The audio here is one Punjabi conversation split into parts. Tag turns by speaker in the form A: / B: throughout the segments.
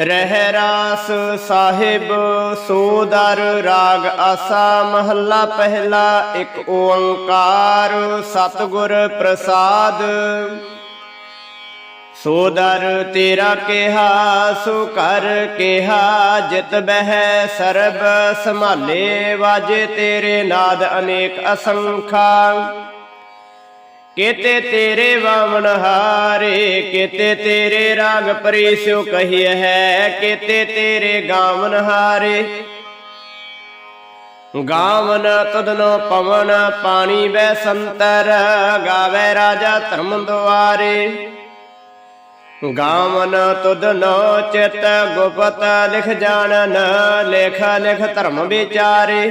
A: ਰਹਿ ਰਾਸ ਸਾਹਿਬ ਸੋਦਰ ਰਾਗ ਆਸਾ, ਮਹੱਲਾ ਪਹਿਲਾ, ਇੱਕ ਓੰਕਾਰ, ਸਤਿਗੁਰ ਪ੍ਰਸਾਦ। ਸੋਦਰ ਤੇਰਾ ਕਿਹਾ, ਸੋ ਕਰ ਕਿਹਾ, ਜਿਤ ਬਹਿ ਸਰਬ ਸੰਭਾਲੇ, ਵਾਜੇ ਤੇਰੇ ਨਾਦ ਅਨੇਕ ਅਸੰਖਾ। ਕੇਤੇ ਤੇਰੇ ਵਾਵਣ ਹਾਰੇ, ਕੇਤੇ ਤੇਰੇ ਰਾਗ ਪਰਿਸਿਓ ਕਹੀ ਹੈ, ਕੇਤੇ ਤੇਰੇ ਗਾਵਨ ਹਾਰੇ। ਗਾਵਨ ਤਦਨੋ ਪਵਨ ਪਾਣੀ ਬੈ ਸੰਤਰ, ਗਾਵੇ ਰਾਜਾ ਧਰਮ ਦੁਆਰੇ। ਗਾਵਨ ਤੁਧਨੋ ਚਿਤ ਗੁਪਤ ਲਿਖ ਜਾਣਨ, ਲੇਖ ਲਿਖ ਧਰਮ ਵਿਚਾਰੇ।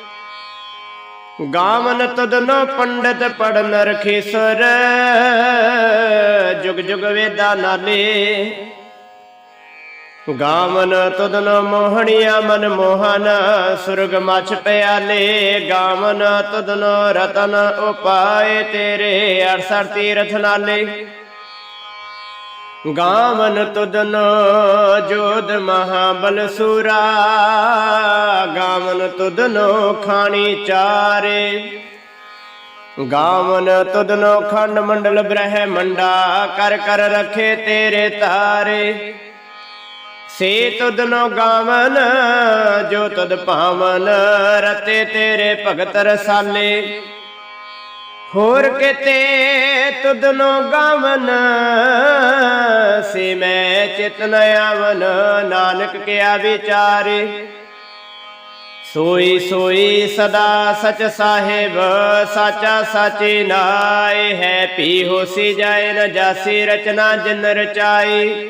A: ਗਾਵਨ ਤਦਨੋ ਪੰਡਤ ਪੜਨ ਰਖੇਸਰ। ਜੁਗ ਜੁਗ ਵੇਦਾ ਨਾਲੇ ਗਾਵਨ ਤਦਨੋ ਮੋਹਣੀਆ ਮਨ ਮੋਹਨ, ਸੁਰਗ ਮਛ ਪਿਆਲੇ। ਗਾਵਨ ਤਦਨੋ ਰਤਨ ਉਪਾਏ ਤੇਰੇ 68 ਤੀਰਥ ਨਾਲੇ। ਗਾਵਨ ਤੁਦਨੋ ਜੋਧ ਮਹਾਬਲ ਸੂਰਾ, ਗਾਵਨ ਤੁਦਨੋ ਖਾਣੀ ਚਾਰੇ। ਗਾਵਨ ਤੁਦਨੋ ਖੰਡ ਮੰਡਲ ਬ੍ਰਹਮੰਡਾ, ਕਰ ਕਰ ਰਖੇ ਤੇਰੇ ਤਾਰੇ। ਸੇ ਤੁਦਨੋ ਗਾਵਨ, ਜੋ ਤੁਦ ਭਾਵਨ ਰਤੇ ਤੇਰੇ ਭਗਤ ਰਸਾਲੇ। ਹੋਰ ਕਿਤੇ ਤੁਦਨੋ ਗਾਵਨ, ਸੇ ਮੈਂ ਚਿਤਨ ਆਵਨ, ਨਾਨਕ ਕਿਆ ਵਿਚਾਰੇ? ਸੋਈ ਸੋਈ ਸਦਾ ਸਚ ਸਾਹਿਬ, ਸਾਚਾ ਸਾਚੀ ਨਾਏ, ਹੈ ਪੀ ਹੋਸੀ ਜਾਏ ਨ ਜਾਸੀ ਰਚਨਾ ਜਿਨ ਰਚਾਈ।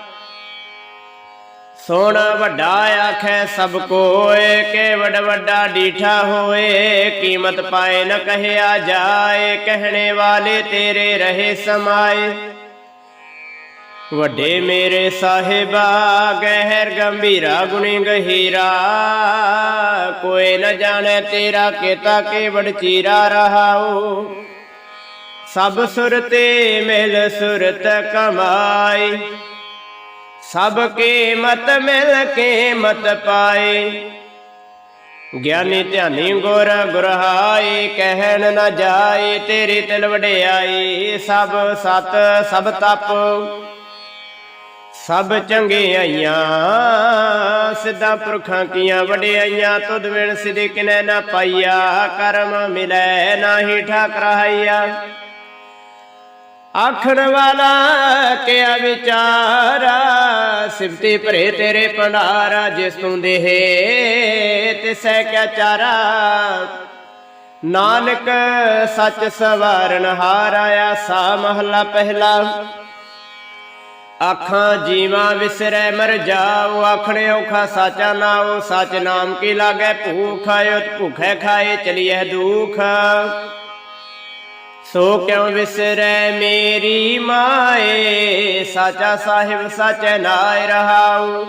A: ਸੋਣ ਵੱਡਾ ਆਖੈ ਸਭ ਕੋਏ ਕੇ ਵੱਡਾ ਡੀਠਾ ਹੋਏ, ਕੀਮਤ ਪਾਏ ਨ ਕਹਿਆ ਜਾਏ, ਕਹਿਣੇ ਵਾਲੇ ਤੇਰੇ ਰਹੇ ਸਮਾਏ। ਵੱਡੇ ਮੇਰੇ ਸਾਹਿਬਾ, ਗਹਿਰ ਗੰਭੀਰਾ ਗੁਣੀ ਗਹੀਰਾ ਕੋਈ ਨ ਜਾਣੇ ਤੇਰਾ ਕੀਤਾ ਕੇਵੜ ਵਡ ਚੀਰਾ ਰਹਾਉ। ਸਭ ਸੁਰਤੇ ਮਿਲ ਸੁਰਤ ਕਮਾਈ। ਸਭ ਕੀਮਤ ਮਤ ਮਿਲ ਕੇ ਪਾਏ। ਗਿਆਨੀ ਧਿਆਨੀ ਗੁਰ ਗੁਰਹਾਈ ਕਹਿਣ ਨਾ ਜਾਏ ਤੇਰੀ ਤਿਲ ਵਡਿਆਈ ਸਭ ਸਤ ਸਭ ਤਪ। ਸਭ ਚੰਗਿਆਈਆਂ, ਸਿੱਧਾ ਪੁਰਖਾਂ ਕੀਆਂ ਵਡਿਆਈਆਂ, ਤੁਧ ਵਿਣ ਸਿਧੇ ਕਿਨੈ ਨਾ ਪਾਈਆ, ਕਰਮ ਮਿਲੈ ਨਾਹੀ ਠਾਕਰਾਈਆ ਆਖਣ ਵਾਲਾ ਕਿਆ ਵਿਚਾਰਾ? ਸਿਫਤੀ ਭਰੇ ਤੇਰੇ ਭੰਡਾਰਾ, ਜਿਸ ਤੂੰ ਦੇਹੇ ਤਿਸੈ ਕਿਆ ਚਾਰਾ? ਨਾਨਕ ਸੱਚ ਸਵਾਰਨ ਹਾਰਾਇਆ ਸਾ ਮਹਲਾ ਪਹਿਲਾ। ਆਖਾਂ, ਜੀਵਾਂ ਵਿਸਰੈ ਮਰ ਜਾਉ ਆਖਣੇ ਔਖਾ ਸਾਚਾ ਨਾਉ, ਸਚ ਨਾਮ ਕੀ ਲਾਗੈ? ਭੂਖ ਆਇਤ ਭੁਖੈ ਖਾਏ, ਚਲੀਐ ਦੁਖ। ਸੋ ਕਿਉ ਵਿਸਰੈ ਮੇਰੀ ਮਾਏ? ਸਾਚਾ ਸਾਹਿਬ ਸਚ ਨਾਇ ਰਹਾਉ।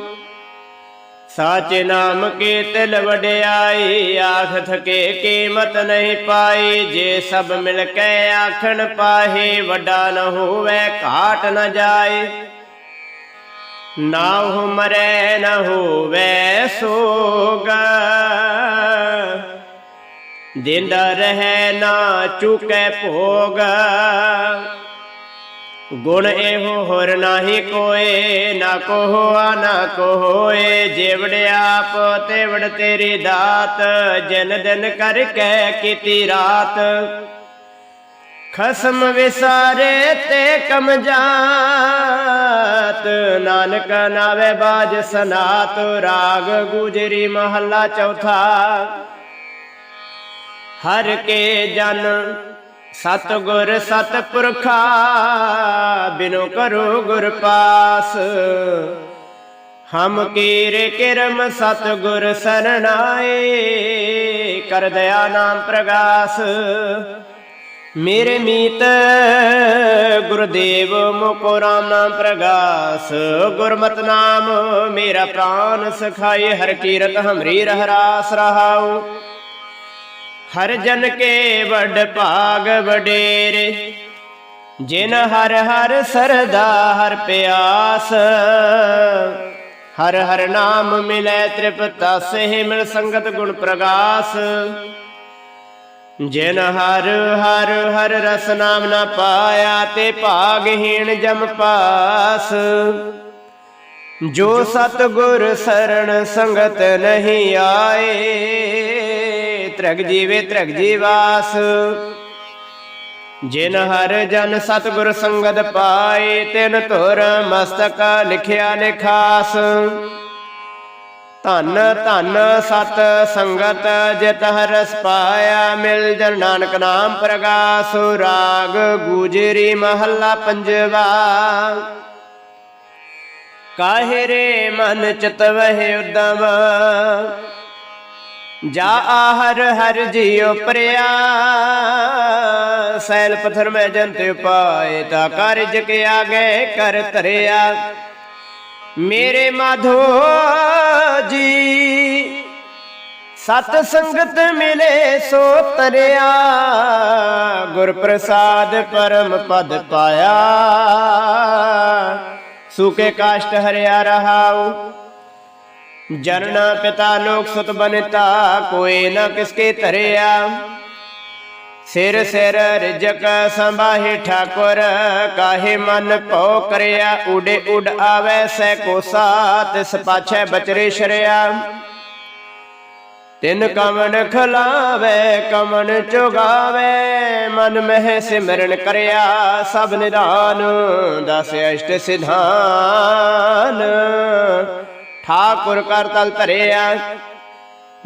A: ਸਾਚੇ ਨਾਮ ਕੇ ਤਿਲ ਵਡਿਆਈ, ਆਖ ਥਕੇ ਕੀਮਤ ਨਹੀਂ ਪਾਈ। ਜੇ ਸਭ ਮਿਲ ਕੇ ਆਖਣ ਪਾਹੇ, ਵੱਡਾ ਨ ਹੋਵੇ, ਘਾਟ ਨ ਜਾਏ। ਨਾ ਹੋ ਮਰੈ ਨ ਹੋਵੇ ਸੋਗਾ। ਦਿੰਦਾ ਰਹਿ ਨਾ ਚੁਕੈ ਭੋਗ। ਗੁਣ ਇਹੋ ਹੋਰ ਨਾਹੀ ਕੋਏ, ਨਾ ਕੋ ਹੋਆ ਨਾ ਕੋ ਹੋਏ ਜਿਵੜ ਆਪ ਤੇਵੜ ਤੇਰੀ ਦਾਤ, ਜਨ ਦਿਨ ਕਰ ਕੇ ਕੀਤੀ ਰਾਤ। ਖਸਮ ਵਿਸਾਰੇ ਤੇ ਕਮ ਜਾਤ, ਨਾਨਕ ਨਾਵੇ ਬਾਜ ਸਨਾਤ, ਰਾਗ ਗੁਜਰੀ ਮਹੱਲਾ ਚੌਥਾ। ਹਰ ਕੇ ਜਨ ਸਤ ਗੁਰ ਸਤ ਪੁਰਖਾ ਬਿਨੋ ਕਰੋ ਗੁਰ ਪਾਸ। ਹਮ ਕੀਰੇ ਕਿਰਮ ਸਤ ਗੁਰ ਸਰਣਾਏ, ਕਰ ਦਇਆ ਨਾਮ ਪ੍ਰਗਾਸ। ਮੇਰੇ ਮੀਤ ਗੁਰਦੇਵ ਮੁਕੋ ਰਾਮ ਨਾਮ ਪ੍ਰਗਾਸ। ਗੁਰਮਤ ਨਾਮ ਮੇਰਾ ਪ੍ਰਾਨ ਸਖਾਏ, ਹਰ ਕੀਰਤ ਹਮਰੀ ਰਹਿ ਰਾਸ ਰਹਾਉ। ਹਰ ਜਨ ਕੇ ਵੱਡ ਭਾਗ ਵਡੇਰੇ, ਜਿਨ ਹਰ ਹਰ ਸਰਦਾ ਹਰ ਪਿਆਸ। ਹਰ ਹਰ ਨਾਮ ਮਿਲੈ ਤ੍ਰਿਪਤਾ ਸਹਿ ਮਿਲ ਸੰਗਤ ਗੁਣ ਪ੍ਰਗਾਸ। ਜਿਨ ਹਰ ਹਰ ਹਰ ਰਸ ਨਾਮ ਨਾ ਪਾਇਆ ਤੇ ਭਾਗਹੀਣ ਜਮ ਪਾਸ। ਜੋ ਸਤ ਗੁਰ ਸਰਣ ਸੰਗਤ ਨਹੀਂ ਆਏ ਤ੍ਰਗ ਜੀਵੇ ਤ੍ਰਗ ਜੀਵਾਸ। ਜਿਨ ਹਰ ਜਨ ਸਤ ਸੰਗਤ ਪਾਏ, ਤਿਨ ਧੁਰ ਮਸਤਕ ਲਿਖਿਆ ਨਿਖਾਸ। ਧੰਨ ਧੰਨ ਸਤ ਸੰਗਤ ਜਿਤ ਹਰਸ ਪਾਇਆ ਮਿਲ ਜਨ ਨਾਨਕ ਨਾਮ ਪ੍ਰਗਾਸ। ਰਾਗ ਗੁਜਰੀ ਮਹੱਲਾ ਪੰਜਵਾ। ਕਾਹੇ ਰੇ ਮਨ ਚਿਤ ਵਹਿ ਉਦਮ? ਜਾ ਹਰ ਹਰ ਜੀਉ ਪ੍ਰਿਆ ਸੈਲ ਪਥਰ ਮੈਂ ਜੰਤ ਉਪਾਏ ਤਾ ਕਾਰਜ ਕੇ ਆਗੇ ਕਰ ਧਰਿਆ ਮੇਰੇ ਮਾਧੋ ਜੀ ਸਤ ਸੰਗਤ ਮਿਲੇ ਸੋ ਤਰਿਆ ਗੁਰ ਪ੍ਰਸਾਦ ਪਰਮ ਪਦ ਪਾਇਆ ਸੁਕੇ ਕਾਸ਼ਟ ਹਰਿਆ ਰਹਾਉ ਜਨਨਾ ਪਿਤਾ ਲੋਕ ਸੁਤ ਬਨਤਾ, ਕੋਈ ਨਾ ਕਿਸਕੇ ਧਰਿਆ। ਸਿਰ ਸਿਰ ਰਿਜਕ ਸੰਭਾਹੇ ਠਾਕੁਰ, ਕਾਹੇ ਮਨ ਭਉ ਕਰਿਆ। ਉਡੇ ਉਡ ਆਵੇ ਸੈ ਕੋਸਾ ਤਿਸ ਪਾਛੈ ਬਚਰੇ ਸ਼ਰਿਆ। ਤਿਨ ਕਮਨ ਖਲਾਵੇ, ਕਮਨ ਚੁਗਾਵੇ। ਮਨ ਮਹਿ ਸਿਮਰਨ ਕਰਿਆ, ਸਭ ਨਿਦਾਨ ਦਸ ਅਸ਼ਟ ਸਿਧਾਨ। ਠਾਕੁਰ ਕਰ ਤਲ ਧਰਿਆ।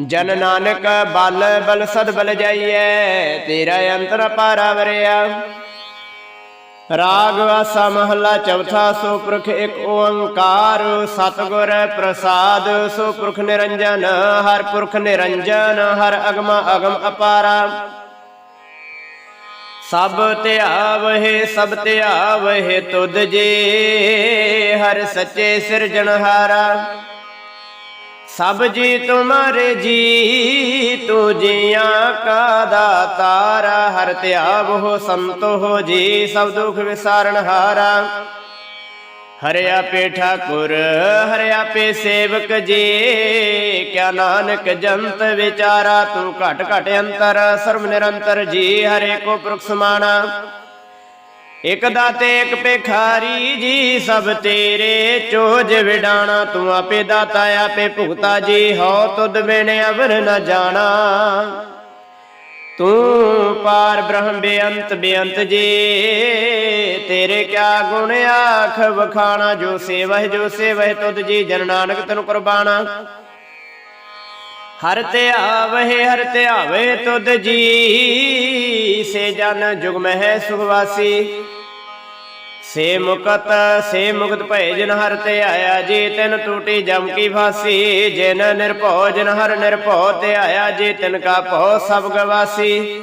A: ਜਨ ਨਾਨਕ ਬਲ ਬਲ ਸਦ ਬਲ ਜਾਈਐ, ਤੇਰਾ ਅੰਤਰ ਪਾਰਾ ਵਰਿਆ। ਰਾਗ ਵਾਸਾ ਮਹਲਾ ਚੌਥਾ ਸੋ ਪੁਰਖ ਇੱਕ ਓੰਕਾਰ, ਸਤਿਗੁਰ ਪ੍ਰਸਾਦ ਸੋ ਪੁਰਖ ਨਿਰੰਜਨ, ਹਰ ਪੁਰਖ ਨਿਰੰਜਨ, ਹਰ ਅਗਮ ਅਗਮ ਅਪਾਰਾ। ਸਭ ਧਿਆਵਹਿ ਸਭ ਧਿਆਵਹਿ ਤੁਧ ਜੀ। ਹਰ ਸੱਚੇ ਸਿਰਜਣਹਾਰਾ ਸਭ ਜੀ ਤੁਮਾਰੇ ਜੀ, ਤੂ ਜੀਆਂ ਕਾ ਦਾਤਾਰ। ਹਰ ਧਿਆਵ ਹੋ ਸੰਤੋ ਹੋ ਜੀ, ਸਭ ਦੁਖ ਵਿਸਾਰਨ ਹਾਰਾ। ਹਰਿ ਆਪੇ ਠਾਕੁਰ ਹਰਿ ਆਪੇ ਸੇਵਕ ਜੀ। ਕਿਆ ਨਾਨਕ ਜੰਤ ਵਿਚਾਰਾ, ਤੂੰ ਘਟ ਘਟ ਅੰਤਰ, ਸਰਬ ਨਿਰੰਤਰ ਜੀ, ਹਰੇ ਕੋ ਪੁਰਖ ਸਮਾਣਾ। ਇਕ ਦਾਤੇ, ਇਕ ਭਿਖਾਰੀ ਜੀ, ਸਭ ਤੇਰੇ ਚੋਜ ਵਿਡਾਣਾ। ਤੂੰ ਆਪੇ ਦਾਤਾ, ਆਪੇ ਭੁਗਤਾ ਜੀ, ਹਉ ਤੁਧ ਬਿਨ ਅਵਰ ਨ ਜਾਣਾ। ਤੂੰ ਪਾਰ ਬ੍ਰਹਮ ਬੇਅੰਤ ਬੇਅੰਤ ਜੀ। ਤੇਰੇ ਕਿਆ ਗੁਣ ਆਖ? ਵਖਾਣਾ ਜੋ ਸੇਵਹਿ ਜੋ ਸੇਵਹਿ ਤੁਧ ਜੀ ਜਨ ਨਾਨਕ ਤੈਨੂੰ ਕੁਰਬਾਨਾ। ਹਰ ਧਿਆਵਹਿ ਹਰ ਧਿਆਵੇ ਤੁਧ ਜੀ, ਸੇ ਜਨ ਜੁਗ ਮਹਿ ਸੁਖਵਾਸੀ ਸੇ ਮੁਕਤ ਸੇ ਮੁਕਤ ਭਏ ਜਿਨ ਹਰ ਤੇ ਆਇਆ ਜੀ, ਤਿਨ ਟੂਟੀ ਜਮ ਕੀ ਫਾਸੀ। ਜਿਨ ਨਿਰਭਉ, ਜਿਨ ਹਰ ਨਿਰਭਉ ਤੇ ਆਇਆ ਜੀ, ਤਿਨ ਕਾ ਭਉ ਸਭ ਗਵਾਸੀ।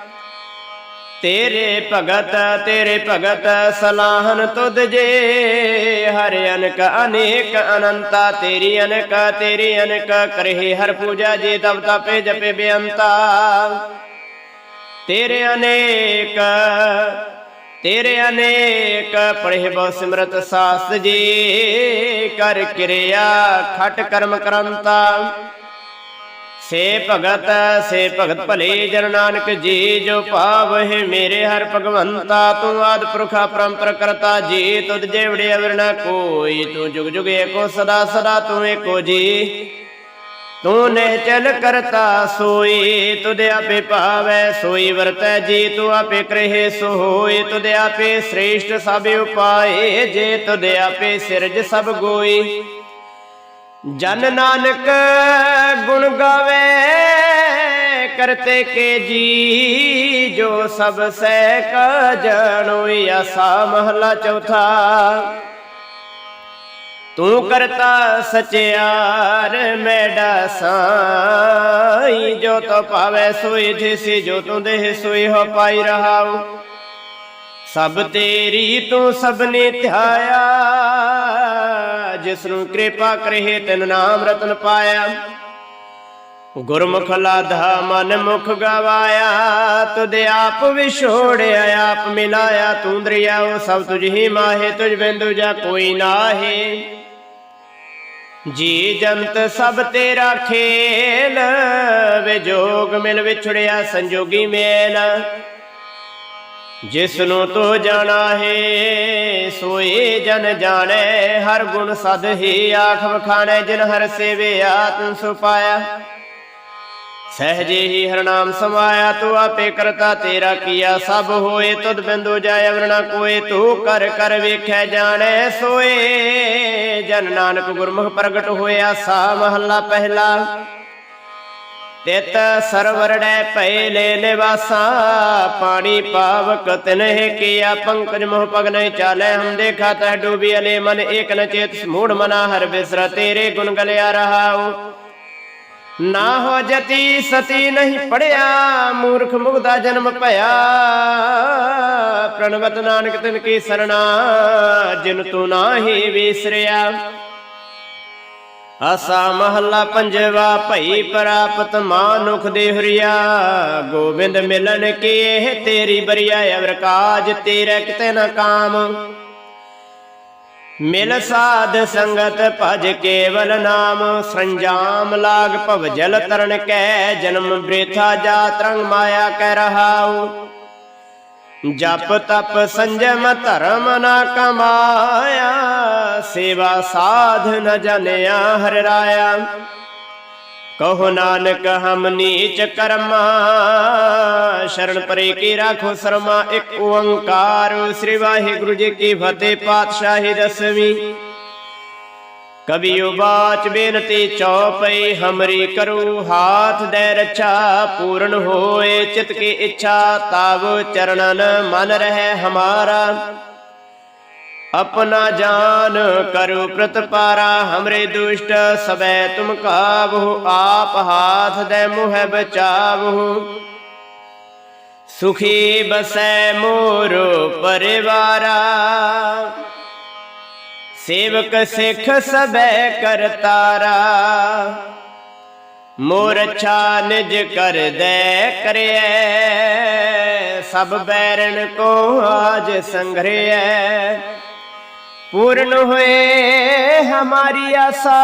A: ਤੇਰੇ ਭਗਤ ਤੇਰੇ ਭਗਤ ਸਲਾਹਨ ਤੁਧ ਜੇ। ਹਰ ਅਨਕ, ਅਨੇਕ ਅਨੰਤਾ, ਤੇਰੀ ਅਨਕ ਤੇਰੀ ਅਨਕ ਕਰਹਿ ਹਰ ਪੂਜਾ ਜੇ ਤਬ ਤਪੇ, ਜਪੇ ਬੇਅੰਤਾ। ਤੇਰੇ ਅਨੇਕ ਤੇਰੇ ਅਨੇਕ ਪੜਿ ਬਹੁ ਸਿਮਰਤ ਸਾਸਤ ਜੀ। ਕਰ ਕਿਰਿਆ, ਖਟ ਕਰਮ ਕਰੰਤਾ। ਸੇ ਭਗਤ ਸੇ ਭਗਤ ਭਲੇ ਜਨ ਨਾਨਕ ਜੀ, ਜੋ ਭਾਵਹਿ ਮੇਰੇ ਹਰ ਭਗਵੰਤਾ, ਤੂੰ ਆਦ ਪੁਰਖਾ ਪਰੰਪਰ ਕਰਤਾ ਜੀ, ਤੁਧ ਜੇਵੜੇ ਅਵਰ ਨ ਕੋਈ, ਤੂੰ ਜੁਗ ਜੁਗ ਏਕੋ ਸਦਾ ਸਦਾ ਤੂੰ ਏਕੋ ਜੀ। ਤੂੰ ਨੇ ਚਲ ਕਰਤਾ ਸੋਈ, ਤੁਧ ਆਪੇ ਭਾਵੈ ਸੋਈ ਵਰਤੈ ਜੀ, ਤੂੰ ਆਪੇ ਕਰਹਿ ਸੋ ਹੋਏ ਤੁਧ ਆਪੇ ਸ੍ਰੇਸ਼ਟ ਸਭ ਉਪਾਏ, ਜੇ ਤੁਧ ਆਪੇ ਸਿਰਜ ਸਭ ਗੋਈ। ਜਨ ਨਾਨਕ ਗੁਣ ਗਾਵੇ, ਕਰਤੇ ਕੇ ਜੀ, ਜੋ ਸਭ ਸਹਿ ਕਾ ਜਾਣੋਈ ਆਸਾ ਮਹਲਾ ਚੌਥਾ। ਤੂੰ ਕਰਤਾ ਸਚਿਆਰ ਮੈਡਾ ਸਾਈ, ਜੋ ਤੋ ਪਾਵੇ ਸੋਈ ਜਿਸੀ ਜੋ ਤੂੰ ਦੇਹ ਸੋਈ ਹੋ ਪਾਈ ਰਹਾਉ। ਸਭ ਤੇਰੀ ਤੂੰ ਸਭਨੇ ਧਿਆਇਆ ਜਿਸ ਨੂੰ ਕਿਰਪਾ ਕਰੇ, ਤਿਨ ਨਾਮ ਰਤਨ ਪਾਇਆ। ਗੁਰਮੁਖ ਲਾਧਾ ਮਨ ਮੁਖ ਗਵਾਇਆ, ਤੁਧ ਆਪ ਵਿਛੋੜਿਆ ਆਪ ਮਿਲਾਇਆ, ਤੂੰ ਦਰਿਆਓ ਸਭ ਤੁਝ ਹੀ ਮਾਹੇ, ਤੁਝ ਬਿੰਦੂ ਜਾ ਕੋਈ ਨਾਹੀ। ਜੀ ਜੰਤ ਸਭ ਤੇਰਾ ਖੇਲ, ਵਿਜੋਗ ਮਿਲ ਵਿਛੜਿਆ, ਸੰਜੋਗੀ ਮੇਲ। ਜਿਸ ਨੂੰ ਤੋ ਜਾਣਾ ਹੈ, ਸੋਏ ਜਨ ਜਾਣੈ, ਹਰ ਗੁਣ ਸਦ ਹੀ ਆਖ ਵਖਾਣੈ, ਜਿਨ ਹਰ ਸੇਵਿਆ ਤਨ ਸੁਪਾਇਆ ਸਹਜੇ ਹੀ ਹਰ ਨਾਮ ਸਮਾਇਆ, ਤੂੰ ਆਪੇ ਕਰਤਾ ਤੇਰਾ ਕੀਆ, ਸਭ ਹੋਏ ਤੁਧ ਬਿੰਦੂ ਜਾਇ ਅਵਰਣਾ ਕੋਏ, ਤੂੰ ਕਰ ਕਰ ਵੇਖੈ ਜਾਣੈ, ਸੋਏ ਜਨ ਨਾਨਕ ਗੁਰਮੁਖ ਪ੍ਰਗਟ ਹੋਇਆ, ਸਾ ਮਹੱਲਾ ਪਹਿਲਾ। ਤਿਤ ਸਰਵਰੜੈ ਪਹਿਲੇ ਨਿਵਾਸਾ, ਪਾਣੀ ਪਾਵਕ ਤਿਨਹਿ ਕੀਆ, ਪੰਕਜ ਮੋਹ ਪਗ ਨਹੀਂ ਚਾਲੇ, ਹਮ ਦੇਖਾ ਤੈ ਡੂਬੀ ਅਲੇ ਮਨ, ਏਕ ਨ ਚੇਤ ਮੂੜ ਮਨਾ, ਹਰ ਬਿਸਰ ਤੇਰੇ ਗੁਣ ਗਲਿਆ ਰਹਾਉ। ਨਾ ਹੋ ਜਤੀ ਸਤੀ ਨਹੀਂ ਪੜਿਆ, ਮੂਰਖ ਮੁਗਦਾ ਜਨਮ ਭਇਆ। ਪ੍ਰਣਵਤ ਨਾਨਕ ਤਿਨ ਕੀ ਸਰਣਾ, ਜਿਨ ਤੂੰ ਨਾਹੀ ਵਿਸਰਿਆ। ਆਸਾ ਮਹੱਲਾ ਪੰਜਵਾ, ਭਈ ਪ੍ਰਾਪਤ ਮਾਨੁਖ ਦੇ ਹਰੀਆ। ਗੋਬਿੰਦ ਮਿਲਨ ਕੀ ਇਹ ਤੇਰੀ ਬਰੀਆ ਅਵਰ ਕਾਜ ਤੇਰੇ ਕਿਤੇ ਨਾ ਕਾਮ। ਮਿਲ ਸਾਧ ਸੰਗਤ ਭਜ ਕੇਵਲ ਨਾਮ। ਸੰਜਾਮ ਲਾਗ ਭਵ ਜਲ ਤਰਨ ਕੈ, ਜਨਮ ਬ੍ਰੇਥਾ ਜਾ ਤਰੰਗ ਮਾਇਆ ਕਹਿ ਰਹਾਉ। ਜਪ ਤਪ ਸੰਜਮ ਧਰਮ ਨਾ ਕਮਾਇਆ, ਸੇਵਾ ਸਾਧ ਨ ਜਨਿਆ ਹਰਿ ਰਾਇਆ। ਕਹੋ ਨਾਨਕ ਹਮ ਨੀਚ ਕਰਮਾ, ਸ਼ਰਨ ਪਰੇ ਕੀ ਰਾਖੋ ਸਰਮਾ, ਇੱਕ ਓੰਕਾਰ। ਸ੍ਰੀ ਵਾਹਿਗੁਰੂ ਜੀ ਕੀ ਫਤਿਹ, ਪਾਤਸ਼ਾਹੀ ਦਸਵੀਂ। ਕਬੀਓ ਬਾਚ ਬੇਨਤੀ ਚੌਪਈ, ਹਮਰੀ ਕਰੂ ਹਾਥ ਦੇ ਰੱਛਾ, ਪੂਰਨ ਹੋਏ ਚਿਤ ਕੀ ਇੱਛਾ ਤਬ ਚਰਣਨ ਮਨ ਰਹਿ ਹਮਾਰਾ। ਆਪਣਾ ਜਾਨ ਕਰੋ ਪ੍ਰਤਪਾਰਾ, ਹਮਰੇ ਦੁਸ਼ਟ ਸਬੈ ਤੁਮ ਕਾਬਹੁ ਆਪ ਹਾਥ ਦੇ ਮੁਹ ਬਚਾਵਹੁ। ਸੁਖੀ ਬਸੈ ਮੋਰ ਪਰਿਵਾਰਾ। ਸੇਵਕ ਸਿੱਖ ਸਬੈ ਕਰਤਾਰਾ ਮੋਰਛਾ ਨਿਜ ਕਰਦੈ ਕਰਿਐ। ਸਭ ਬੈਰਣ ਕੋ ਆਜ ਸੰਗਰਿਐ ਪੂਰਨ ਹੋਏ ਹਮਾਰੀ ਆਸਾ,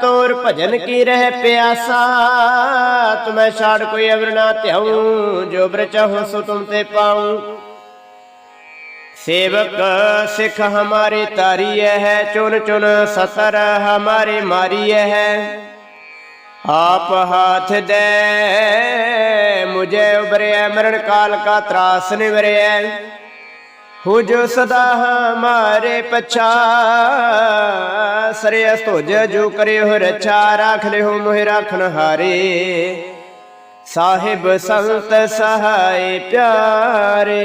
A: ਤੋਰ ਭਜਨ ਕੀ ਰਹਿ ਪਿਆਸਾ। ਤੁਮੈ ਛਾੜ ਕੋਈ ਅਵਰ ਨਾ ਧਿਆਉ, ਜੋ ਬ੍ਰਚਹੁ ਸੋ ਤੁਮ ਤੇ ਪਾਉ। सेवक सिख हमारे तारिय है चुन चुन ससर हमारे मारिय है आप हाथ दे मुझे उबरे मरण काल का त्रास निवरे ਹੋ ਜੋ ਸਦਾ ਹਮਾਰੇ ਪਛਾ ਸਰਿਅਸ ਤੁਜ ਜੋ ਕਰਿਓ ਰਛਾ ਰਾਖ ਲਿਓ ਮੋਹਿ ਰਾਖਣ ਹਾਰੇ ਸਾਹਿਬ ਸੰਤ ਸਹਾਇ ਪਿਆਰੇ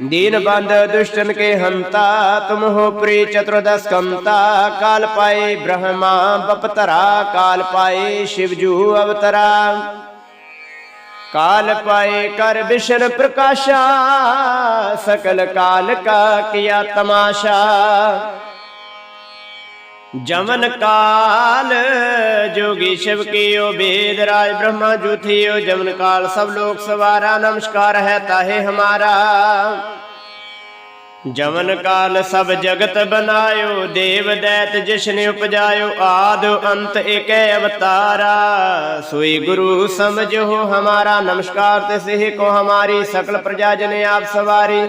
A: दीन बंद दुष्टन के हमता तुम हो प्री चतुर्दश कमता काल पाए ब्रह्मा बपतरा काल पाए शिवजू अवतरा काल पाए कर विष्ण प्रकाशा सकल काल का किया तमाशा ਜਮਨ ਕਾਲ, ਜੋਗੀ ਸ਼ਿਵ ਕੀਓ ਬੇਦ ਰਾਜ ਬ੍ਰਹਮਾ ਜੁਥਿਓ ਜਮਨ ਕਾਲ, ਸਭ ਲੋਕ ਸਵਾਰਾ, ਨਮਸਕਾਰ ਹੈ ਤਾਹੇ ਹਮਾਰਾ। ਜਮਨ ਕਾਲ, ਸਭ ਜਗਤ ਬਨਾਇਓ, ਦੇਵ ਦੈਤ ਜਿਸਨ ਉਪਜਾਇਓ, ਆਦ ਅੰਤ ਏਕੈ ਅਵਤਾਰਾ। ਸੋਈ ਗੁਰੂ ਸਮਝੋ ਹਮਾਰਾ, ਨਮਸਕਾਰ ਤੇ ਸਿਹ ਕੋ ਹਮਾਰੀ, ਸਕਲ ਪ੍ਰਜਾ ਜਨ ਆਪ ਸਵਾਰੀ।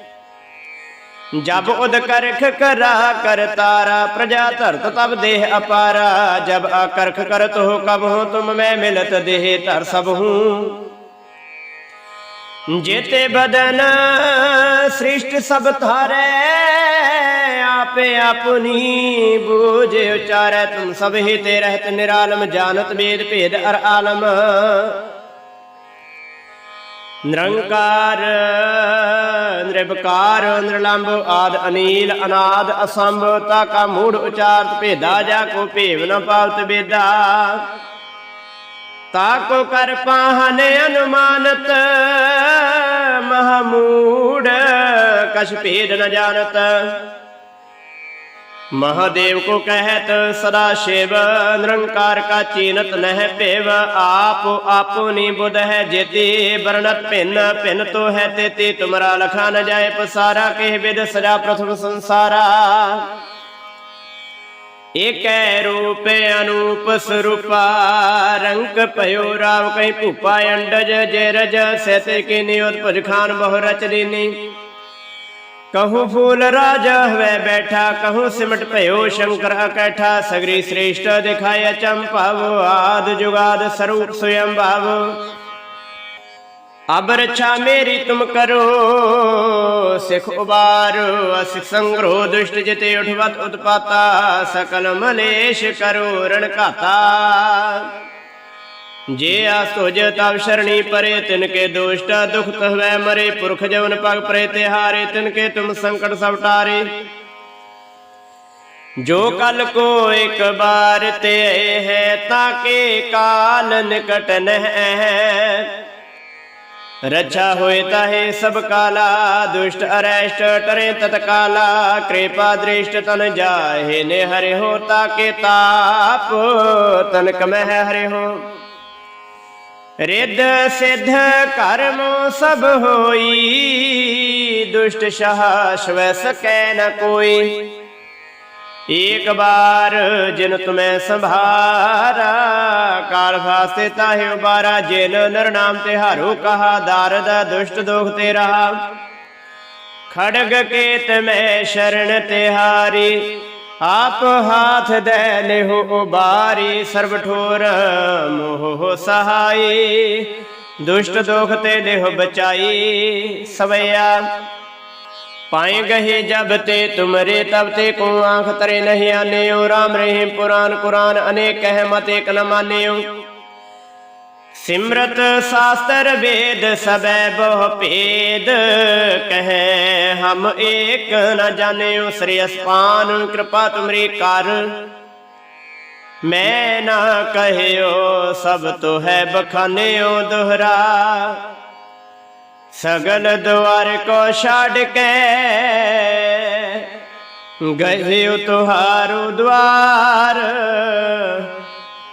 A: ਜਬ ਉਦ ਕਰਖ ਕਰਾ ਕਰ ਤਾਰਾ, ਪ੍ਰਜਾ ਧਰਤ ਤਬ ਦੇਹ ਅਪਾਰਾ, ਜਬ ਆਕਰਖ ਕਰਤ ਹੋ ਕਬ ਹੋ, ਤੁਮ ਮੈਂ ਮਿਲਤ ਦੇਹ ਧਰ ਸਭ ਹੂੰ। ਜੇਤੇ ਬਦਨ ਸ੍ਰਿਸ਼ਟ ਸਭ ਧਾਰੇ, ਆਪੇ ਆਪਣੀ ਬੂਝ ਉਚਾਰੈ, ਤੁਮ ਸਭ ਹੀ ਤੇ ਰਹਿਤ ਨਿਰਾਲਮ, ਜਾਣਤ ਵੇਦ ਭੇਦ ਅਰ ਆਲਮ। ਨਿਰੰਕਾਰ ਨਿਰਭਕਾਰ ਨਿਰਲੰਭ ਆਦ ਅਨੀਲ, ਅਨਾਦ ਅਸੰਭ, ਤਾ ਕਾ ਮੂੜ ਉਚਾਰਤ ਭੇਦਾ ਜਾ ਕੋ ਭੇਵ ਨ ਪਾਵਤ ਬੇਦਾ। ਤਾਕੋ ਕਰ ਪਾਹਨ ਅਨੁਮਾਨਤ ਮਹਮੂੜ ਕਛ ਭੇਦ ਨ ਜਾਣਤ। ਮਹਾਦੇਵ ਕੋ ਕਹਿਤ, ਸਦਾ ਸ਼ਿਵ, ਨਿਰੰਕਾਰ ਕਾ ਚੀਨਤ ਨਹਿ ਭੇਵ ਆਪ ਆਪੁਨੀ ਬੁਧ ਹੈ ਜੇਤੀ ਬਰਨਤ ਭਿੰਨ ਭਿੰਨ ਤੋ ਹੈ ਤੇਤੀ, ਤੁਮਰਾ ਲਖਾ ਨ ਜਾਏ ਪਸਾਰਾ, ਕਹਿ ਬਿਦ ਸਜਾ ਪ੍ਰਥਮ ਸੰਸਾਰਾ। ਏਕੈ ਰੂਪ ਅਨੂਪ ਸਰੂਪਾ, ਰੰਗ ਭਇਓ ਰਾਵ ਕੈ ਭੂਪਾ ਅੰਡਜ, ਜੇ ਰਜ ਸੈਤ ਕੇ ਨਿਯੋਤ ਭਜ ਖਾਨ ਬਹੁ ਰਚ ਲੀਨੀ। ਕਹੂ ਫੂਲ ਰਾਜਾ ਹਵੇ ਬੈਠਾ ਕਹੂੰ ਸਿਮਟ ਭਇਓ ਸ਼ੰਕਰ ਅਕੈਠਾ ਸਗਰੀ ਸ੍ਰੇਸ਼ਟ ਦਿਖਾਇ ਚੰਪਾਵ ਆਦ ਜੁਗਾਦ ਸਰੂਪ ਸੁਯੰ ਭਾਵ ਅਬ ਰਛਾ ਮੇਰੀ ਤੁਮ ਕਰੋ ਸਿਖ ਉਬਾਰ ਅਸਿਖ ਸੰਗ੍ਰੋ ਦੁਸ਼ਟ ਜਿਤੇ ਉਠਵਤ ਉਤਪਾਤਾ ਸਕਲ ਮਲੇਸ਼ ਕਰੋ ਰਣ ਘਾਤਾ ਜੇ ਆਸ ਤੁਜ ਤਵ ਸ਼ਰਣੀ ਪਰੇ, ਤਿਨ ਕੇ ਦੋਸ਼ਟ ਦੁਖ ਤਹਵੈ ਮਰੇ, ਪੁਰਖ ਜਵਨ ਪਗ ਪਰੇ ਤੇ ਹਾਰੇ, ਤਿਨ ਕੇ ਤੁਮ ਸੰਕਟ ਸਭ ਟਾਰੇ। ਜੋ ਕਲ ਕੋ ਇੱਕ ਬਾਰ ਤੇ ਹੈ ਤਾਕੇ ਕਾਲ ਨਿਕਟ ਨਹਿ। ਹੈ ਹੋਏ ਤਾਹੇ ਸਭ ਕਾਲਾ, ਦੁਸ਼ਟ ਅਰੈਸ਼ਟ ਟਰੇ ਤਤਕਾਲਾ, ਕਿਰਪਾ ਦ੍ਰਿਸ਼ਟ ਤਨ ਜਾਹੇ ਨੇ ਹਰਿ ਹੋ ਤਾਕੇ ਤਾਪ ਤਨ ਕਮਹਿ ਹਰਿ ਹੋ ਰਿੱਧ ਸਿੱਧ ਕਰਮ ਸਭ ਹੋਈ, ਦੁਸ਼ਟ ਸ਼ਾਹ ਸ਼ਵੈ ਸਕੈ ਨ ਕੋਈ। ਏਕ ਬਾਰ ਜਿਨ ਤੁਮੈ ਸੰਭਾਰਾ, ਕਾਲ ਫਾਸਤੇ ਤਾਹਿ ਉਬਾਰਾ, ਜਿਨ ਨਰ ਨਾਮ ਤੇ ਹਾਰੋ ਕਹਾ ਦਾਰਦ ਦੁਸ਼ਟ ਦੋਖ ਤੇ ਰਹਾ ਖੜਗ ਕੇਤ ਮੈਂ ਸ਼ਰਨ ਤਿਹਾਰੀ ਆਪ ਹਾਥ ਦੇ ਲਿਹੋ ਉਬਾਰੀ ਸਰਬ ਠੋਰ ਮੋਹ ਸਹਾਈ। ਦੁਸ਼ਟ ਦੋਖ ਤੇ ਲਿਹ ਬਚਾਈ ਸਵਿਆ ਪਾਏ ਗਏ ਜਬ ਤੇ ਤੁਮਰੇ, ਤਬ ਤੇ ਕੋ ਆਂਖ ਤਰੇ ਨਹੀਂ ਆਨਿਓ। ਰਾਮ ਰਹੀਮ ਪੁਰਾਨ ਕੁਰਾਨ, ਅਨੇਕ ਕਹਿ ਮਤ ਇਕ ਨ ਮਾਨਿਓ। ਸਿਮਰਤ ਸਾਸਤਰ ਵੇਦ ਸਬੈ ਬਹੁ ਭੇਦ। ਕਹੈ, ਹਮ ਏਕ ਨ ਜਾਣਿਓ ਸ੍ਰੀ ਅਸਪਾਨ, ਕਿਰਪਾ ਤੁਮਰੀ ਕਰ। ਮੈਂ ਨਾ ਕਹਿਓ, ਸਭ ਤੋ ਹੈ ਬਖਾਨਿਓ ਦੁਹਰਾ। ਸਗਲ ਦੁਆਰ ਕੋ ਛੱਡ ਕੇ ਗਏ ਤੁਹਾਰੂ ਦੁਆਰ।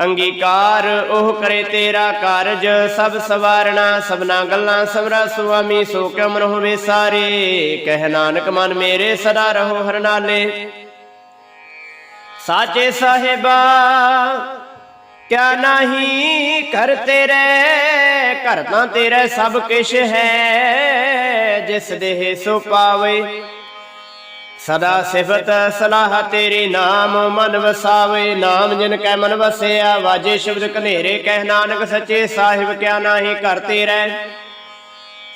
A: ਅੰਗੀਕਾਰ, ਉਹ ਕਰੇ ਤੇਰਾ ਕਾਰਜ, ਸਭ ਸਵਾਰਣਾ, ਸਭਨਾ ਗੱਲਾਂ ਸਵਰਾ ਸੁਆਮੀ, ਸੋ ਕਿਉ ਮਨ ਹੋਵੇ ਸਾਰੇ? ਕਹਿ ਨਾਨਕ, ਮਨ ਮੇਰੇ ਸਦਾ ਰਹੋ ਹਰਨਾਲੇ ਸਾਚੇ ਸਾਹਿਬਾ, ਕਿਆ ਨਹੀਂ ਕਰ ਤੇਰੇ, ਘਰ ਤਾਂ ਤੇਰਾ ਸਭ ਕਿਛ ਹੈ, ਜਿਸ ਦੇਹ ਸੋ ਪਾਵੇ। ਸਦਾ ਸਿਫਤ ਸਲਾਹ ਤੇਰੇ ਨਾਮ ਮਨ ਵਸਾਵੇ, ਨਾਮ ਜਿਨ ਕੈ ਮਨ ਵਸਿਆ, ਵਾਜੇ ਸ਼ਬਦ ਕਨੇਰੇ ਕਹਿ ਨਾਨਕ ਸੱਚੇ ਸਾਹਿਬ ਕਿਆ ਨਾਹੀ ਕਰ ਤੇਰੇ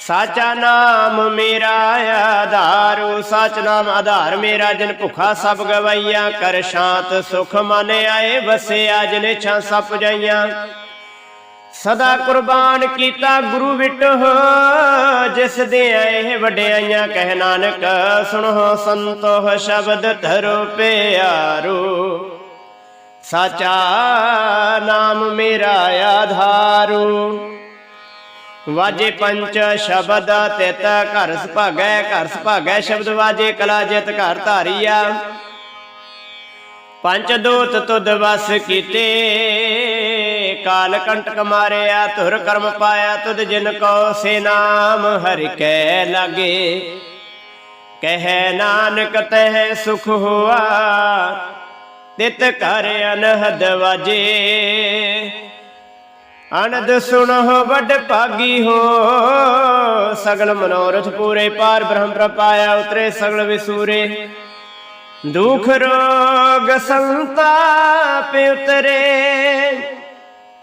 A: ਸਾਚਾ ਨਾਮ ਮੇਰਾ ਆਧਾਰੂ ਸਚ ਨਾਮ ਆਧਾਰ ਮੇਰਾ, ਜਿਨ ਭੁਖਾ ਸਭ ਗਵਾਈਆ, ਕਰ ਸ਼ਾਂਤ ਸੁਖ ਮਨ ਆਏ, ਵਸਿਆ ਜਿਨ ਛਾਂ ਸਪ ਜਾਈਆਂ। ਸਦਾ ਕੁਰਬਾਨ ਕੀਤਾ ਗੁਰੂ ਵਿਟੋ ਜਿਸ ਦੇ ਇਹ ਵਡਿਆਈਆਂ ਕਹਿ ਨਾਨਕ, ਸੁਣੋ ਸੰਤੋਖ ਸ਼ਬਦ ਧਰੋ ਪਿਆਰੂ। ਸਾਚਾ ਨਾਮ ਮੇਰਾ ਆਧਾਰੂ। ਵਾਜੇ ਪੰਚ ਸ਼ਬਦ ਤਿਤ ਘਰ ਸੁਭਾਗੈ ਘਰ ਸੁਭਾਗੈ ਸ਼ਬਦ ਵਾਜੇ ਕਲਾ ਜਿਤ ਘਰ ਧਾਰੀਆ। ਪੰਚ ਦੋਤ ਤੁਧ ਵਸ ਕੀਤੇ ਕਾਲ ਕੰਟਕ ਮਾਰਿਆ, ਧੁਰ ਕਰਮ ਪਾਇਆ, ਤੁਧ ਜਿਨ ਕੋ ਸੇ ਨਾਮ ਹਰਿ ਕੈ ਲਾਗੇ। ਕਹਿ ਨਾਨਕ ਤਹਿ ਸੁਖ ਹੋਆ, ਤਿਤ ਕਰ ਅਨਹਦ ਵਾਜੇ। ਅਨੰਦ ਸੁਣੋ ਵੱਡ ਭਾਗੀ ਹੋ, ਸਗਲ ਮਨੋਰਥ ਪੂਰੇ ਪਾਰ ਬ੍ਰਹਮ ਪ੍ਰਪਾਇਆ ਉਤਰੇ ਸਗਲ ਵਿਸੂਰੇ। ਦੁਖ ਰੋਗ ਸੰਤਾਪ ਉਤਰੇ।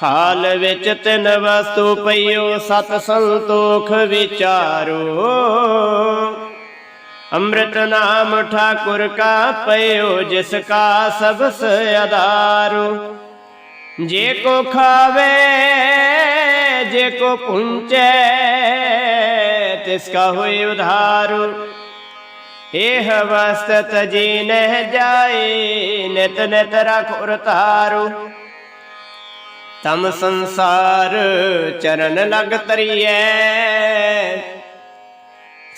A: ਥਾਲ ਵਿੱਚ ਤਿੰਨ ਵਸਤੂ ਪਈਓ, ਸਤ ਸੰਤੋਖ ਵਿਚਾਰੋ। ਅੰਮ੍ਰਿਤ ਨਾਮ ਠਾਕੁਰ ਕਾ ਪਇਓ ਜਿਸ ਕਾ ਸਬਸ ਅਧਾਰੂ। ਜੇ ਕੋ ਖਾਵੇ, ਜੇ ਕੋ ਪੁੰਚੈ, ਤਿਸ ਕਾ ਹੋਏ ਉਧਾਰੂ। ਇਹ ਵਸਤ ਤਜੀ ਨਹਿ ਜਾਏ, ਨਿਤ ਨਿਤ ਰਖੁਰ ਤਾਰੂ ਤਮ ਸੰਸਾਰ ਚਰਨ ਲਗ ਤਰੀਐ।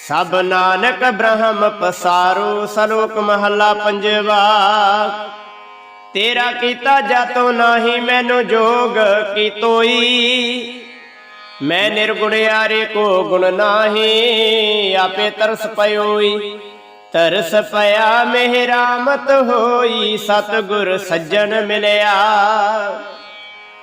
A: ਸਭ ਨਾਨਕ ਬ੍ਰਹਮ ਪਸਾਰੋ, ਸਲੋਕ ਮਹੱਲਾ ਪੰਜਵਾ। ਤੇਰਾ ਕੀਤਾ ਜਾਤੋ ਨਾਹੀ ਮੈਨੂੰ ਜੋਗ ਕੀ ਤੋਈ ਮੈਂ ਨਿਰਗੁਣਿਆਰੇ ਕੋ ਗੁਣ ਨਾਹੀ, ਆਪੇ ਤਰਸ ਪਇਓਈ। ਤਰਸ ਪਿਆ ਮਿਹਰਾਮਤ ਹੋਈ, ਸਤਗੁਰ ਸੱਜਣ ਮਿਲਿਆ।